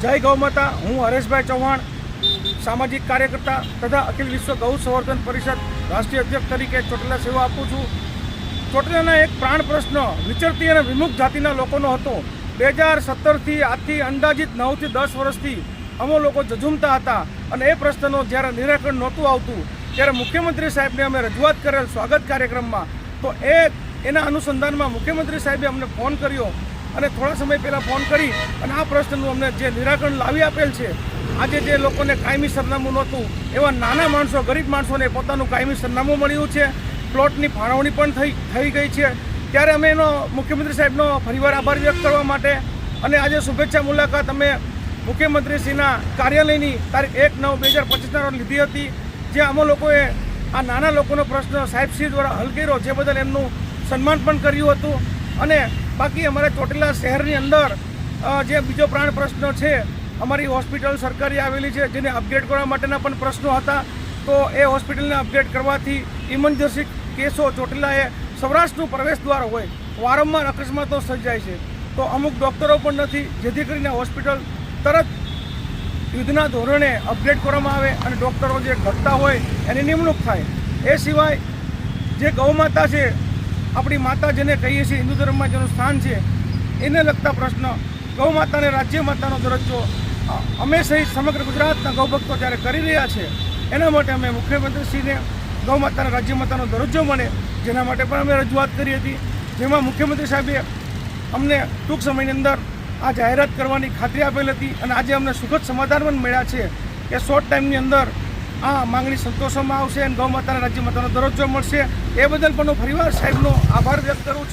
જય ગૌ માતા, હું હરેશભાઈ ચૌહાણ, સામાજિક કાર્યકર્તા તથા અખિલ વિશ્વ ગૌ સંવર્ધન પરિષદ રાષ્ટ્રીય અધ્યક્ષ તરીકે ચોટીલા સેવા આપું છું. ચોટીલાના એક પ્રાણ પ્રશ્ન વિચરતી અને વિમુખ જાતિના લોકોનો હતો. બે હજાર સત્તરથી આજથી અંદાજિત નવથી દસ વર્ષથી અમો લોકો જજુમતા હતા અને એ પ્રશ્નનો જ્યારે નિરાકરણ નહોતું આવતું, ત્યારે મુખ્યમંત્રી સાહેબને અમે રજૂઆત કરેલ સ્વાગત કાર્યક્રમમાં, તો એ એના અનુસંધાનમાં મુખ્યમંત્રી સાહેબે અમને ફોન કર્યો અને થોડા સમય પહેલાં ફોન કરી અને આ પ્રશ્નનું અમને જે નિરાકરણ લાવી આપેલ છે, આજે જે લોકોને કાયમી સરનામું નહોતું, એવા નાના માણસો, ગરીબ માણસોને પોતાનું કાયમી સરનામું મળ્યું છે. પ્લોટની ફાળવણી પણ થઈ થઈ ગઈ છે. ત્યારે અમે એનો મુખ્યમંત્રી સાહેબનો ફરીવાર આભાર વ્યક્ત કરવા માટે અને આજે શુભેચ્છા મુલાકાત અમે મુખ્યમંત્રીશ્રીના કાર્યાલયની તારીખ એક નવ બે હજાર પચીસના રોજ લીધી હતી. જે અમે લોકોએ આ નાના લોકોનો પ્રશ્ન સાહેબશ્રી દ્વારા હલ કર્યો, જે બદલ એમનું સન્માન પણ કર્યું હતું. અને બાકી અમારા ચોટીલા શહેરની અંદર જે બીજો પ્રાણ પ્રશ્ન છે, અમારી હોસ્પિટલ સરકારી આવેલી છે, જેને અપગ્રેડ કરવા માટેના પણ પ્રશ્નો હતા, તો એ હોસ્પિટલને અપગ્રેડ કરવાથી ઇમરજન્સી કેસો ચોટીલાએ સૌરાષ્ટ્રનું પ્રવેશ દ્વાર હોય, વારંવાર અકસ્માતો સર્જાય છે. તો અમુક ડૉક્ટરો પણ નથી, જેથી કરીને હોસ્પિટલ તરત યુદ્ધના ધોરણે અપગ્રેડ કરવામાં આવે અને ડૉક્ટરો જે ઘટતા હોય, એની નિમણૂક થાય. એ સિવાય જે ગૌમાતા છે આપણી માતા જેને કહીએ છીએ, હિન્દુ ધર્મમાં જેનું સ્થાન છે, એને લગતા પ્રશ્ન ગૌ માતાને રાજ્ય માતાનો દરજ્જો અમે સહિત સમગ્ર ગુજરાતના ગૌભક્તો જ્યારે કરી રહ્યા છે, એના માટે અમે મુખ્યમંત્રીશ્રીને, ગૌ માતાના રાજ્ય માતાનો દરજ્જો મળે, જેના માટે પણ અમે રજૂઆત કરી હતી. જેમાં મુખ્યમંત્રી સાહેબે અમને ટૂંક સમયની અંદર આ જાહેરાત કરવાની ખાતરી આપેલ હતી અને આજે અમને સુખદ સમાધાન પણ મળ્યા છે કે શોર્ટ ટાઈમની અંદર આ માંગણી સંતોષવામાં આવશે અને ગૌ માતાના રાજ્ય માતાનો દરજ્જો મળશે એ બદલ પણ હું ફરીવાર સાહેબનો આભાર વ્યક્ત કરું છું